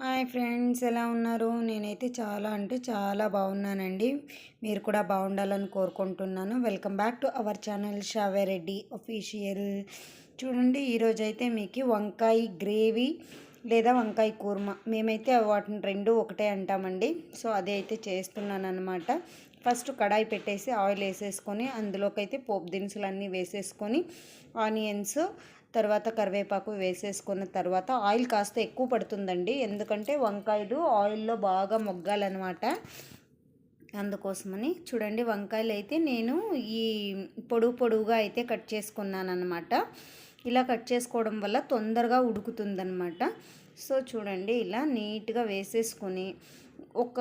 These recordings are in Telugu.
హాయ్ ఫ్రెండ్స్ ఎలా ఉన్నారు? నేనైతే చాలా అంటే చాలా బాగున్నానండి. మీరు కూడా బాగుండాలని కోరుకుంటున్నాను. Welcome back to our channel Shavereddy official. చూడండి ఈరోజు అయితే మీకు వంకాయ గ్రేవీ లేదా వంకాయ కూర్మ. మేమైతే వాటిని రెండు ఒకటే అంటామండి. సో అదే అయితే చేస్తున్నాను అనమాట ఫస్ట్ కడాయి పెట్టేసి ఆయిల్ వేసేసుకొని అందులోకి అయితే పోపు దినుసులు అన్నీ వేసేసుకొని ఆనియన్స్ తర్వాత కరివేపాకు వేసేసుకున్న తర్వాత ఆయిల్ కాస్త ఎక్కువ పడుతుందండి. ఎందుకంటే వంకాయలు ఆయిల్లో బాగా మొగ్గాలన్నమాట. అందుకోసమని చూడండి వంకాయలు అయితే నేను ఈ పొడుగు పొడుగుగా అయితే కట్ చేసుకున్నాను అనమాట ఇలా కట్ చేసుకోవడం వల్ల తొందరగా ఉడుకుతుందనమాట సో చూడండి ఇలా నీట్గా వేసేసుకొని ఒక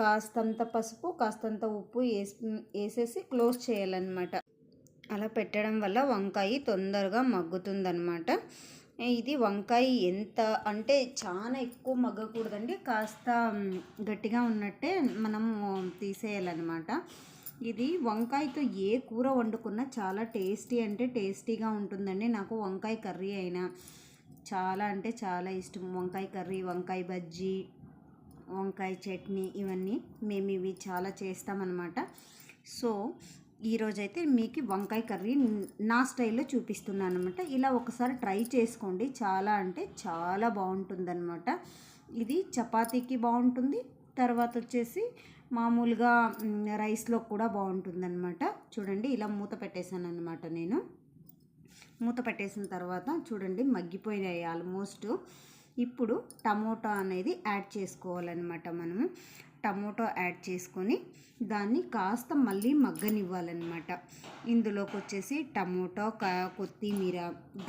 కాస్తంత పసుపు కాస్తంత ఉప్పు వేసి వేసేసి క్లోజ్ చేయాలన్నమాట. అలా పెట్టడం వల్ల వంకాయ తొందరగా మగ్గుతుందనమాట ఇది వంకాయ ఎంత అంటే చాలా ఎక్కువ మగ్గకూడదండి. కాస్త గట్టిగా ఉన్నట్టే మనం తీసేయాలన్నమాట. ఇది వంకాయతో ఏ కూర వండుకున్నా చాలా టేస్టీ అంటే టేస్టీగా ఉంటుందండి. నాకు వంకాయ కర్రీ అయినా చాలా అంటే చాలా ఇష్టం. వంకాయ కర్రీ వంకాయ బజ్జీ వంకాయ చట్నీ ఇవన్నీ మేము ఇవి చాలా చేస్తామన్నమాట. సో ఈరోజైతే మీకు వంకాయ కర్రీ నా స్టైల్లో చూపిస్తున్నాను అనమాట ఇలా ఒకసారి ట్రై చేసుకోండి. చాలా అంటే చాలా బాగుంటుందన్నమాట. ఇది చపాతీకి బాగుంటుంది. తర్వాత వచ్చేసి మామూలుగా రైస్లో కూడా బాగుంటుందన్నమాట. చూడండి ఇలా మూత పెట్టేశాను అనమాట నేను. మూత పెట్టేసిన తర్వాత చూడండి మగ్గిపోయినాయి ఆల్మోస్ట్. ఇప్పుడు టమోటా అనేది యాడ్ చేసుకోవాలన్నమాట మనము. టమోటో యాడ్ చేసుకొని దాన్ని కాస్త మళ్ళీ మగ్గనివ్వాలన్నమాట. ఇందులోకి వచ్చేసి టమోటో కొత్తిమీర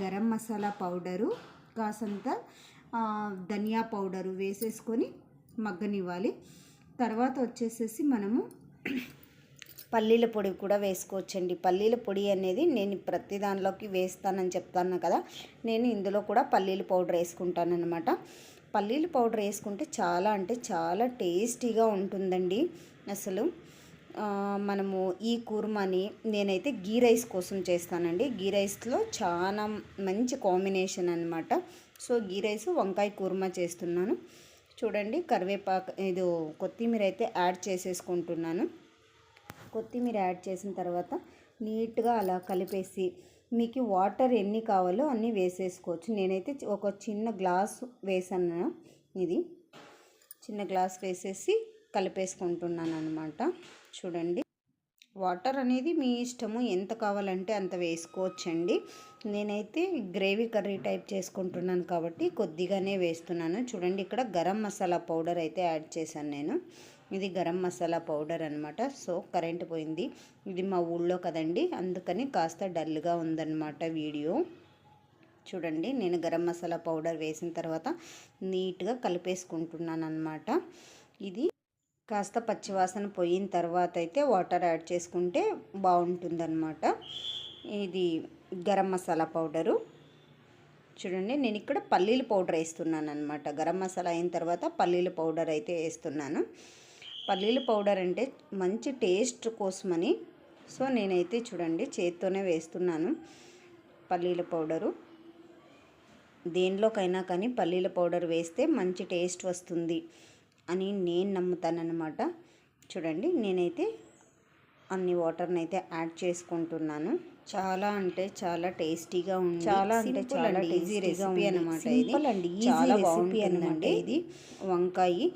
గరం మసాలా పౌడరు కాసంత ధనియా పౌడరు వేసేసుకొని మగ్గనివ్వాలి. తర్వాత వచ్చేసేసి మనము పల్లీల పొడి కూడా వేసుకోవచ్చండి. పల్లీల పొడి అనేది నేను ప్రతి దానిలోకి వేస్తానని చెప్తాను కదా. నేను ఇందులో కూడా పల్లీల పౌడర్ వేసుకుంటాను అనమాట పల్లీలు పౌడర్ వేసుకుంటే చాలా అంటే చాలా టేస్టీగా ఉంటుందండి అసలు. మనము ఈ కూర్మాని నేనైతే గీ రైస్ కోసం చేస్తానండి. గీ రైస్లో చాలా మంచి కాంబినేషన్ అనమాట సో గీ రైస్ వంకాయ కూర్మా చేస్తున్నాను. చూడండి కరివేపాకు ఇది కొత్తిమీర అయితే యాడ్ చేసేసుకుంటున్నాను. కొత్తిమీర యాడ్ చేసిన తర్వాత నీట్గా అలా కలిపేసి మీకు వాటర్ ఎన్ని కావాలో అన్నీ వేసేసుకోవచ్చు. నేనైతే ఒక చిన్న గ్లాస్ వేసాను ఇది. చిన్న గ్లాస్ వేసేసి కలిపేసుకుంటున్నాను అనమాట చూడండి. వాటర్ అనేది మీ ఇష్టము. ఎంత కావాలంటే అంత వేసుకోవచ్చండి. నేనైతే గ్రేవీ కర్రీ టైప్ చేసుకుంటున్నాను కాబట్టి కొద్దిగానే వేస్తున్నాను. చూడండి ఇక్కడ గరం మసాలా పౌడర్ అయితే యాడ్ చేశాను నేను. ఇది గరం మసాలా పౌడర్ అనమాట సో కరెంట్ పోయింది. ఇది మా ఊళ్ళో కదండి. అందుకని కాస్త డల్గా ఉందన్నమాట వీడియో. చూడండి నేను గరం మసాలా పౌడర్ వేసిన తర్వాత నీట్గా కలిపేసుకుంటున్నాను అనమాట ఇది కాస్త పచ్చివాసన పోయిన తర్వాత అయితే వాటర్ యాడ్ చేసుకుంటే బాగుంటుందన్నమాట. ఇది గరం మసాలా పౌడరు. చూడండి నేను ఇక్కడ పల్లీల పౌడర్ వేస్తున్నాను అనమాట గరం మసాలా అయిన తర్వాత పల్లీల పౌడర్ అయితే వేస్తున్నాను. పల్లీల పౌడర్ అంటే మంచి టేస్ట్ కోసమని. సో నేనైతే చూడండి చేత్తోనే వేస్తున్నాను పల్లీల పౌడరు. దేనిలోకైనా కానీ పల్లీల పౌడర్ వేస్తే మంచి టేస్ట్ వస్తుంది అని నేను నమ్ముతానన్నమాట. చూడండి నేనైతే అన్ని వాటర్ని అయితే యాడ్ చేసుకుంటున్నాను. చాలా అంటే చాలా టేస్టీగా ఉంది. చాలా అంటే చాలా ఈజీ రెసిపీ అనమాట ఇది. చాలా బాగుంటుంది అనమాట ఇది. వంకాయ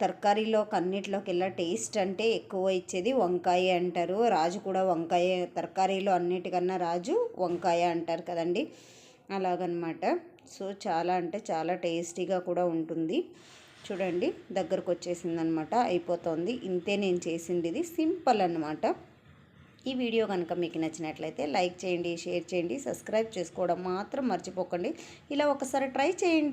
తరకారీలోకి అన్నిటిలోకి వెళ్ళా టేస్ట్ అంటే ఎక్కువ ఇచ్చేది వంకాయ అంటారు. రాజు కూడా వంకాయ తరకారీలో అన్నిటికన్నా రాజు వంకాయ అంటారు కదండి. అలాగనమాట. సో చాలా అంటే చాలా టేస్టీగా కూడా ఉంటుంది. చూడండి దగ్గరకు వచ్చేసింది అనమాట అయిపోతుంది. ఇంతే నేను చేసింది ఇది సింపుల్ అనమాట. ఈ వీడియో కనుక మీకు నచ్చినట్లయితే లైక్ చేయండి షేర్ చేయండి సబ్స్క్రైబ్ చేసుకోవడం మాత్రం మర్చిపోకండి. ఇలా ఒకసారి ట్రై చేయండి.